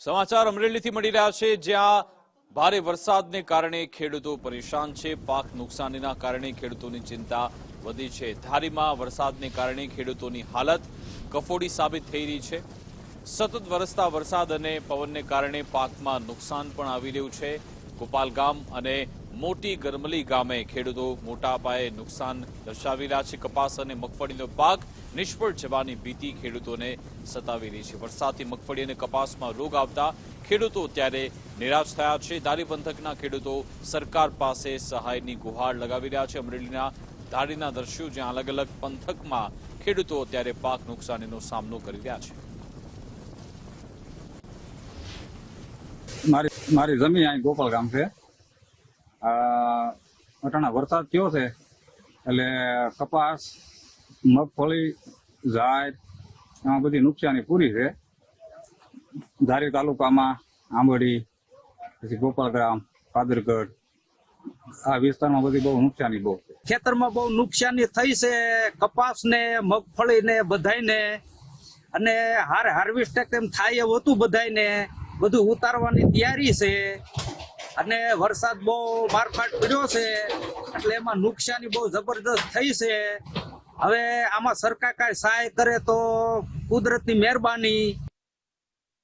સમાચાર અમરેલીથી મળી રહ્યા છે, જ્યાં ભારે વરસાદને કારણે ખેડૂતો પરેશાન છે. પાક નુકસાનીના કારણે ખેડૂતોની ચિંતા વધી છે. ધારીમાં વરસાદને કારણે ખેડૂતોની હાલત કફોડી સાબિત થઈ રહી છે. સતત વરસતા વરસાદ અને પવનને કારણે પાકમાં નુકસાન પણ આવી રહ્યું છે. ગોપાલ ગામ અને મોટી ગરમલી ગામે ખેડૂતો મોટા પાયે નુકસાન દર્શાવી રહ્યા છે. કપાસ અને મગફળીનો પાક નિષ્ફળ જવાની ભીતિ ખેડૂતોને સતાવી રહી છે. વરસાદથી મગફળી અને કપાસમાં રોગ આવતા ખેડૂતો ત્યારે નિરાશ થયા છે. ધારી પંથકના ખેડૂતો સરકાર પાસે સહાયની ગુહાર લગાવી રહ્યા છે. અમરેલીના ધારીના દ્રશ્યો જ્યાં અલગ અલગ પંથકમાં ખેડૂતો અત્યારે પાક નુકસાનીનો સામનો કરી રહ્યા છે. મારી જમીન અહીં ગોપાલ ગામ છે. અટાણા વરસાદ થયો છે, એટલે કપાસ, મગફળી, ઝાડ એમાં બધી નુકસાની પૂરી છે. ધારી તાલુકામાં આંબડી, પછી ગોપાલગ્રામ, પાદરગઢ, આ વિસ્તારમાં બધી બહુ નુકસાની બહુ ખેતરમાં બહુ નુકસાની થઈ છે કપાસ ને મગફળી ને બધાયને. અને હાર હાર્વેસ્ટ એમ થાય એવું હતું બધાયને. બધું ઉતારવાની તૈયારી છે. અને વરસાદ બહુ મારફાટ પડ્યો છે. એટલે એમાં નુકસાની બહુ જબરદસ્ત થઈ છે. હવે આમાં સરકાર કાંઈ સહાય કરે તો કુદરતની મહેરબાની